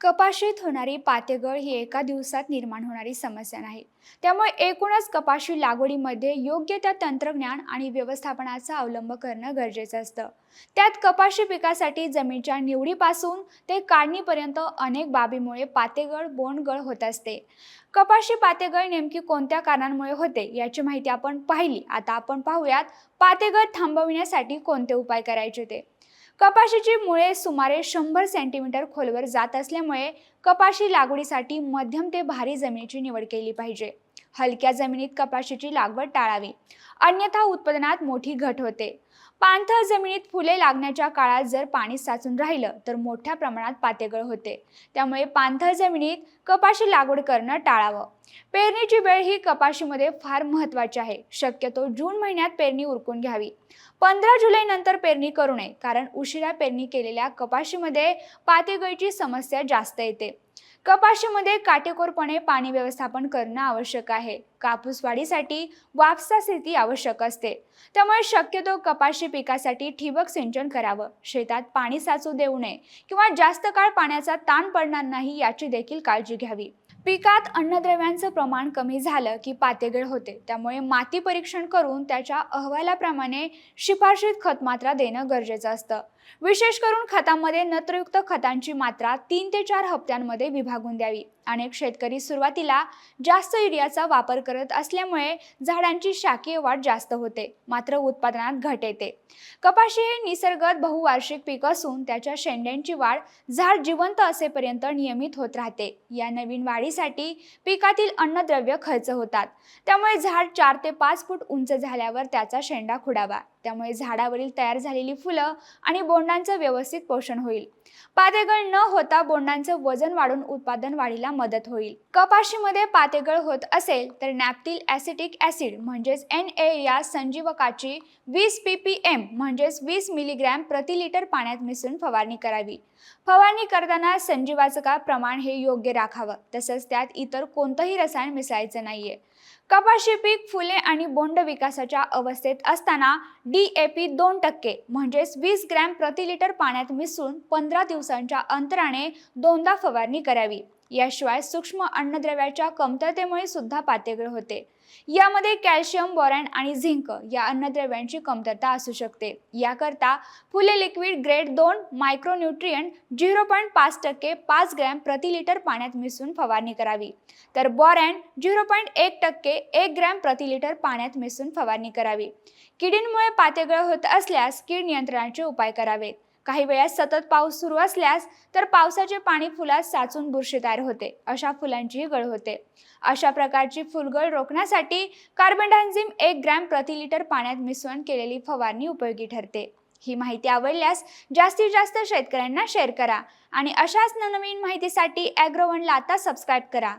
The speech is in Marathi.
कपाशीत होणारी पातेगळ ही एका दिवसात निर्माण होणारी समस्या नाही. त्यामुळे एकूणच कपाशी लागवडीमध्ये योग्य त्या तंत्रज्ञान आणि व्यवस्थापनाचा अवलंब करणं गरजेचं असतं. त्यात कपाशी पिकासाठी जमिनीच्या निवडीपासून ते काढणीपर्यंत अनेक बाबीमुळे पातेगळ बोंडगळ होत असते. कपाशी पातेगळ नेमकी कोणत्या कारणांमुळे होते याची माहिती आपण पाहिली. आता आपण पाहूयात पातेगळ थांबविण्यासाठी कोणते उपाय करायचे ते कपाशीची मुळे सुमारे शंभर सेंटीमीटर खोलवर जात असल्यामुळे कपाशी लागवडीसाठी मध्यम ते भारी जमिनीची निवड केली पाहिजे. हलक्या जमिनीत कपाशीची लागवड टाळावी. अन्यथा उत्पादनात मोठी घट होते. पाणथळ जमिनीत फुले लागण्याच्या काळात जर पाणी साचून राहिलं तर मोठ्या प्रमाणात पातेगळ होते. त्यामुळे पाणथळ जमिनीत कपाशी लागवड करणं टाळावं. पेरणीची वेळ ही कपाशीमध्ये फार महत्त्वाची आहे. शक्यतो जून महिन्यात पेरणी उरकून घ्यावी. पंधरा जुलै नंतर पेरणी करू नये कारण उशिरा पेरणी केलेल्या कपाशीमध्ये पातेगळीची समस्या जास्त येते. कपाशीमध्ये काटेकोरपणे पाणी व्यवस्थापन करणं आवश्यक आहे. कापूस वाढीसाठी वापसा स्थिती आवश्यक असते. त्यामुळे शक्यतो कपाशी पिकासाठी ठिबक सिंचन करावं. शेतात पाणी साचू देऊ नये किंवा जास्त काळ पाण्याचा ताण पडणार नाही याची देखील काळजी घ्यावी. पिकात अन्नद्रव्यांचं प्रमाण कमी झालं की पातेगळ होते. त्यामुळे माती परीक्षण करून त्याच्या अहवालाप्रमाणे शिफारशीत खत मात्रा देणं गरजेचं असतं. विशेष करून खतामध्ये नत्रयुक्त खतांची मात्रा तीन ते चार हप्त्यांमध्ये विभागून द्यावी. अनेक शेतकरी सुरुवातीला जास्त युरियाचा वापर करत असल्यामुळे झाडांची शाकीय वाढ जास्त होते मात्र उत्पादनात घट येते. कपाशी हे निसर्गात बहुवार्षिक पीक असून त्याच्या शेंड्यांची वाढ झाड जिवंत असेपर्यंत नियमित होत राहते. या नवीन वाढीसाठी पिकातील अन्नद्रव्य खर्च होतात. त्यामुळे झाड चार ते पाच फूट उंच झाल्यावर त्याचा शेंडा खुडावा. त्यामुळे झाडावरील तयार झालेली फुलं आणि बोंडांचं व्यवस्थित पोषण होईल. पातेगळ न होता बोंडांचं वजन वाढून उत्पादन वाढीला मदत होईल. कपाशीमध्ये पातेगळ होत असेल तर नॅप्टील ॲसिटिक ॲसिड म्हणजेच एन ए या संजीवकाची वीस पी पी एम म्हणजेच वीस मिलीग्रॅम प्रति लिटर पाण्यात मिसळून फवारणी करावी. फवारणी करताना संजीवाचं का प्रमाण हे योग्य राखावं. तसंच त्यात इतर कोणतंही रसायन मिसळायचं नाहीये. कपाशी पीक फुले आणि बोंड विकासाच्या अवस्थेत असताना डी ए पी दोन टक्के म्हणजेच वीस ग्रॅम प्रति लिटर पाण्यात मिसळून पंधरा दिवसांच्या अंतराने दोनदा फवारणी करावी. याशिवाय सूक्ष्म अन्नद्रव्याच्या कमतरतेमुळे सुद्धा पातेगळ होते. यामध्ये कॅल्शियम बोरॅन आणि झिंक या अन्नद्रव्यांची कमतरता असू शकते. याकरता फुले लिक्विड ग्रेड दोन मायक्रोन्यूट्रियंट झिरो पॉईंट पाच टक्के पाच ग्रॅम प्रति लिटर पाण्यात मिसळून फवारणी करावी. तर बोरॅन झिरो पॉईंट एक टक्के एक ग्रॅम प्रति लिटर पाण्यात मिसळून फवारणी करावी. किडींमुळे पातेगळ होत असल्यास कीड नियंत्रणाचे उपाय करावेत काही वेळात सतत पाऊस सुरू असल्यास तर पावसाचे पाणी फुलात साचून बुरशी तयार होते. अशा फुलांचीही गळ होते. अशा प्रकारची फुलगळ रोखण्यासाठी कार्बनडायझिम एक ग्रॅम प्रति लिटर पाण्यात मिसळून केलेली फवारणी उपयोगी ठरते. ही माहिती आवडल्यास जास्तीत जास्त शेतकऱ्यांना शेअर करा आणि अशाच नवनवीन माहितीसाठी ॲग्रोवनला आता सबस्क्राईब करा.